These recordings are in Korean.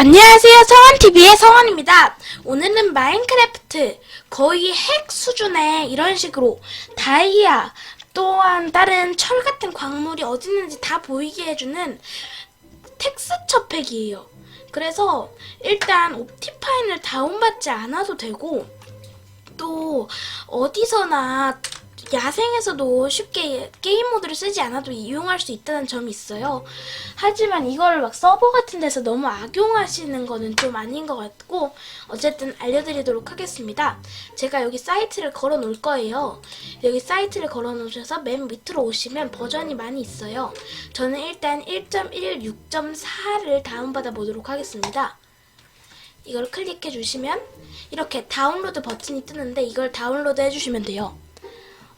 안녕하세요. 성원TV의 성원입니다. 오늘은 마인크래프트 거의 핵 수준의 이런 식으로 다이아 또한 다른 철 같은 광물이 어디 있는지 다 보이게 해주는 텍스처 팩이에요. 그래서 일단 옵티파인을 다운받지 않아도 되고 또 어디서나 야생에서도 쉽게 게임 모드를 쓰지 않아도 이용할 수 있다는 점이 있어요. 하지만 이걸 막 서버 같은 데서 너무 악용하시는 거는 좀 아닌 것 같고 어쨌든 알려드리도록 하겠습니다. 제가 여기 사이트를 걸어 놓을 거예요. 여기 사이트를 걸어 놓으셔서 맨 밑으로 오시면 버전이 많이 있어요. 저는 일단 1.16.4를 다운받아 보도록 하겠습니다. 이걸 클릭해 주시면 이렇게 다운로드 버튼이 뜨는데 이걸 다운로드 해주시면 돼요.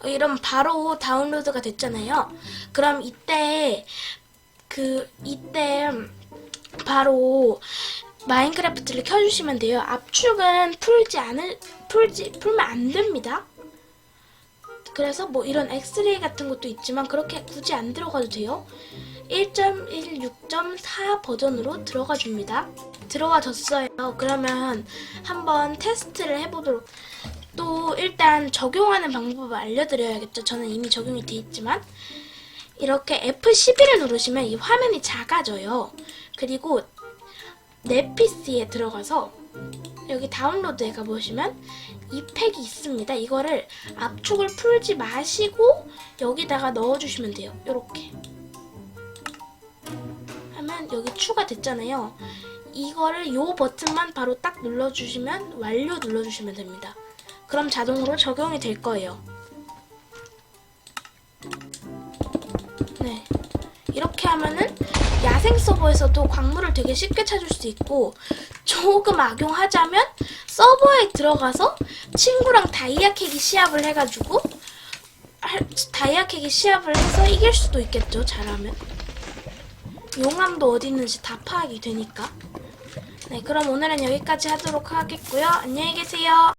어, 이러면 바로 다운로드가 됐잖아요. 그럼 이때 그 이때 바로 마인크래프트를 켜주시면 돼요. 압축은 풀지 않을 풀지 풀면 안 됩니다. 그래서 뭐 이런 엑스레이 같은 것도 있지만 그렇게 굳이 안 들어가도 돼요. 1.16.4 버전으로 들어가 줍니다. 들어가 졌어요. 그러면 한번 테스트를 해보도록. 또 일단 적용하는 방법을 알려드려야겠죠. 저는 이미 적용이 돼 있지만 이렇게 F11을 누르시면 이 화면이 작아져요. 그리고 내 PC에 들어가서 여기 다운로드에 가 보시면 이 팩이 있습니다. 이거를 압축을 풀지 마시고 여기다가 넣어주시면 돼요. 이렇게 하면 여기 추가됐잖아요. 이거를 요 버튼만 바로 딱 눌러주시면 완료 눌러주시면 됩니다. 그럼 자동으로 적용이 될 거예요. 네. 이렇게 하면은 야생 서버에서도 광물을 되게 쉽게 찾을 수 있고 조금 악용하자면 서버에 들어가서 친구랑 다이아 캐기 시합을 해가지고 할- 다이아 캐기 시합을 해서 이길 수도 있겠죠 잘하면 용암도 어디 있는지 다 파악이 되니까 네 그럼 오늘은 여기까지 하도록 하겠고요 안녕히 계세요